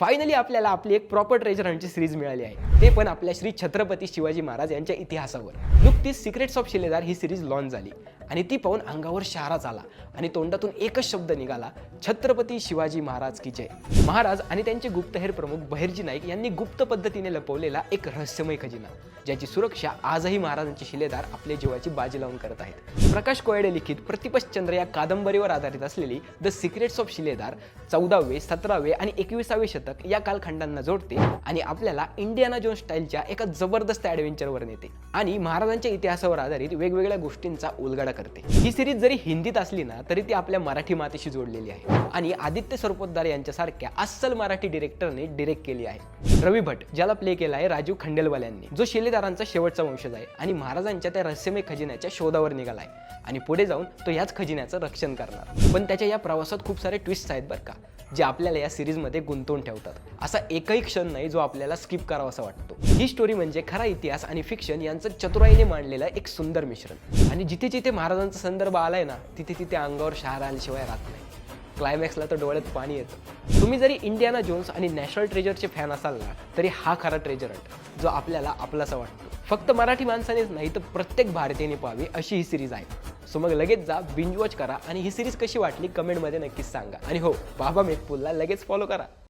Finally आपल्याला आपली एक प्रॉपर ट्रेजर हंटची सिरीज मिळाली आहे. ते पण आपल्या श्री छत्रपती शिवाजी महाराज यांच्या इतिहासावर. नुकतीच सिक्रेट्स ऑफ शिलेदार ही सिरीज लॉन्च झाली. आणि ती पाहून अंगावर शहाराच आला आणि तोंडातून एकच शब्द निघाला छत्रपती शिवाजी महाराज की जय. महाराज आणि त्यांचे गुप्तहेर प्रमुख बहिर्जी नाईक यांनी गुप्त पद्धतीने लपवलेला एक रहस्यमय खजिना ज्याची सुरक्षा आजही महाराजांचे शिलेदार आपल्या जीवाची बाजी लावून करत आहेत. प्रकाश कोयडे लिखित प्रतिपश चंद्र या कादंबरीवर आधारित असलेली द सिक्रेट्स ऑफ शिलेदार चौदावे सतरावे आणि एकविसावे शतक या कालखंडांना जोडते आणि आपल्याला इंडियाना जोन स्टाईलच्या एका जबरदस्त ॲडव्हेंचरवर नेते आणि महाराजांच्या इतिहासावर आधारित वेगवेगळ्या गोष्टींचा उलगडा करते. ही सिरीज जरी हिंदीत असली ना तरी ती आपल्या मराठी मातेशी जोडलेली आहे. आणि आदित्य सरपोतदार यांच्यासारख्या अस्सल मराठी डिरेक्टरने डिरेक्ट केली आहे. रवी भट ज्याला प्ले केला आहे राजीव खंडेलवाल यांनी जो शिलेदारांचा शेवटचा वंशज आहे आणि महाराजांच्या त्या रहस्यमय खजिन्याच्या शोधावर निघाला आहे. आणि पुढे जाऊन तो याच खजिन्याचं रक्षण करणार. पण त्याच्या या प्रवासात खूप सारे ट्विस्ट आहेत बरं का जे आपल्याला या सिरीजमध्ये गुंतवून ठेवतात. असा एकही क्षण नाही जो आपल्याला स्किप करावासा वाटतो. ही स्टोरी म्हणजे खरा इतिहास आणि फिक्शन यांचं चतुराईने मांडलेलं एक सुंदर मिश्रण. आणि जिथे जिथे महाराजांचा संदर्भ आलाय ना तिथे तिथे अंगावर शहर आल्याशिवाय राहत नाही. क्लायमॅक्सला तर डोळ्यात पाणी येतं. तुम्ही जरी इंडियाना जोन्स आणि नॅशनल ट्रेजरचे फॅन असाल ना तरी हा खरा ट्रेजर हंट जो आपल्याला आपलासा वाटतो. फक्त मराठी माणसानेच नाही तर प्रत्येक भारतीयाने पाहावी अशी ही सिरीज आहे. सो मग लगेच जा बिंज वॉच करा आणि ही सिरीज कशी वाटली कमेंटमध्ये नक्कीच सांगा. आणि हो बाबा मेकपूलला लगेच फॉलो करा.